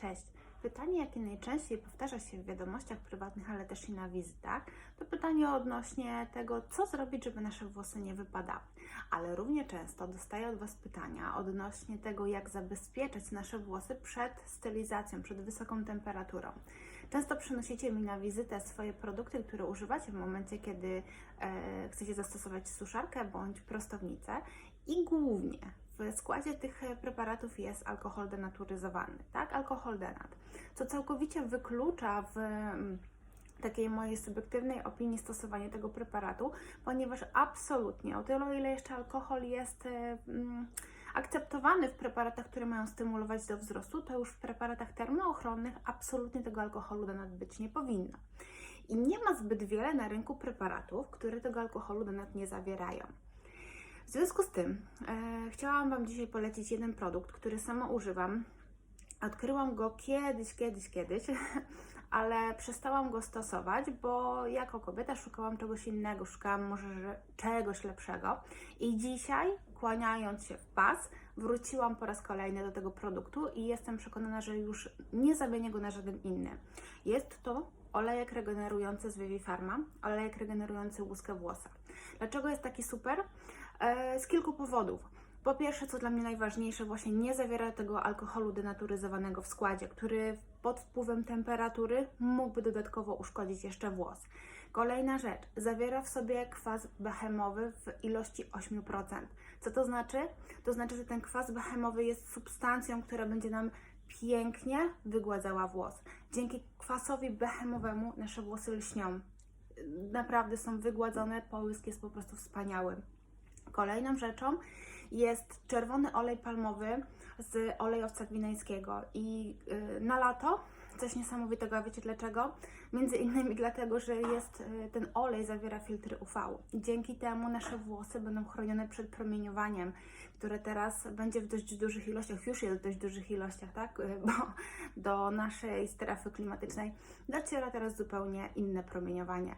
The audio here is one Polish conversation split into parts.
Cześć. Pytanie, jakie najczęściej powtarza się w wiadomościach prywatnych, ale też i na wizytach, to pytanie odnośnie tego, co zrobić, żeby nasze włosy nie wypadały. Ale równie często dostaję od Was pytania odnośnie tego, jak zabezpieczać nasze włosy przed stylizacją, przed wysoką temperaturą. Często przynosicie mi na wizytę swoje produkty, które używacie w momencie, kiedy e, chcecie zastosować suszarkę bądź prostownicę i głównie w składzie tych e, preparatów jest alkohol denaturyzowany, tak? Alkohol denat, co całkowicie wyklucza w mm, takiej mojej subiektywnej opinii stosowanie tego preparatu, ponieważ absolutnie o tyle, ile jeszcze alkohol jest e, mm, akceptowany w preparatach, które mają stymulować do wzrostu, to już w preparatach termoochronnych absolutnie tego alkoholu denat być nie powinno. I nie ma zbyt wiele na rynku preparatów, które tego alkoholu denat nie zawierają. W związku z tym e, chciałam Wam dzisiaj polecić jeden produkt, który sama używam. Odkryłam go kiedyś, kiedyś, kiedyś, ale przestałam go stosować, bo jako kobieta szukałam czegoś innego, szukałam może że czegoś lepszego. I dzisiaj, kłaniając się w pas, wróciłam po raz kolejny do tego produktu i jestem przekonana, że już nie zamienię go na żaden inny. Jest to olejek regenerujący z Vivifarma, olejek regenerujący łuskę włosa. Dlaczego jest taki super? E, Z kilku powodów. Po pierwsze, co dla mnie najważniejsze, właśnie nie zawiera tego alkoholu denaturyzowanego w składzie, który pod wpływem temperatury mógłby dodatkowo uszkodzić jeszcze włos. Kolejna rzecz, zawiera w sobie kwas behemowy w ilości 8%. Co to znaczy? To znaczy, że ten kwas behemowy jest substancją, która będzie nam pięknie wygładzała włos. Dzięki kwasowi behemowemu nasze włosy lśnią. Naprawdę są wygładzone, połysk jest po prostu wspaniały. Kolejną rzeczą jest czerwony olej palmowy z olejowca gwineńskiego i yy, na lato coś niesamowitego, a wiecie dlaczego? Między innymi dlatego, że jest yy, ten olej zawiera filtry UV. Dzięki temu nasze włosy będą chronione przed promieniowaniem, które teraz będzie w dość dużych ilościach, już jest w dość dużych ilościach, tak? Yy, Bo do naszej strefy klimatycznej dociera teraz zupełnie inne promieniowanie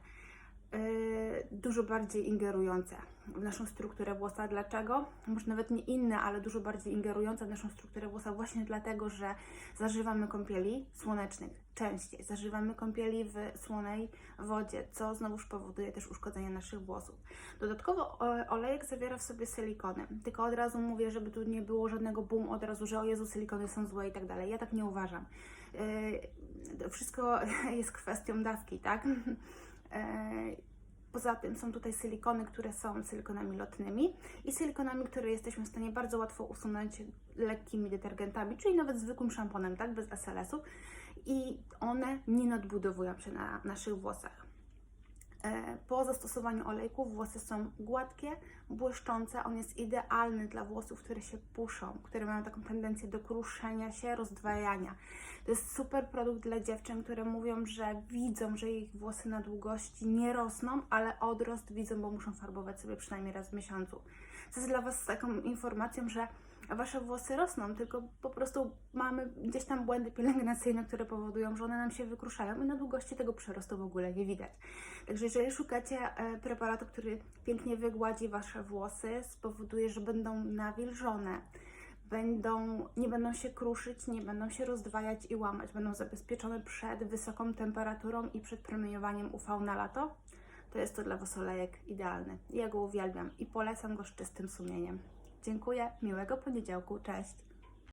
dużo bardziej ingerujące w naszą strukturę włosa. Dlaczego? Może nawet nie inne, ale dużo bardziej ingerujące w naszą strukturę włosa właśnie dlatego, że zażywamy kąpieli słonecznych częściej, zażywamy kąpieli w słonej wodzie, co znowuż powoduje też uszkodzenie naszych włosów. Dodatkowo olejek zawiera w sobie silikony, tylko od razu mówię, żeby tu nie było żadnego boom od razu, że o Jezu, silikony są złe i tak dalej. Ja tak nie uważam. To wszystko jest kwestią dawki, tak? Poza tym są tutaj silikony, które są silikonami lotnymi i silikonami, które jesteśmy w stanie bardzo łatwo usunąć lekkimi detergentami, czyli nawet zwykłym szamponem, tak, bez SLS-ów i one nie nadbudowują się na naszych włosach. E, Po zastosowaniu olejku włosy są gładkie, błyszczące. On jest idealny dla włosów, które się puszą, które mają taką tendencję do kruszenia się, rozdwajania. To jest super produkt dla dziewczyn, które mówią, że widzą, że ich włosy na długości nie rosną, ale odrost widzą, bo muszą farbować sobie przynajmniej raz w miesiącu. Co jest dla Was taką informacją, że Wasze włosy rosną, tylko po prostu mamy gdzieś tam błędy pielęgnacyjne, które powodują, że one nam się wykruszają i na długości tego przerostu w ogóle nie widać. Także jeżeli szukacie e, preparatu, który pięknie wygładzi Wasze włosy, spowoduje, że będą nawilżone, będą, nie będą się kruszyć, nie będą się rozdwajać i łamać, będą zabezpieczone przed wysoką temperaturą i przed promieniowaniem UV na lato, to jest to dla Was olejek idealny. Ja go uwielbiam i polecam go z czystym sumieniem. Dziękuję, miłego poniedziałku, cześć!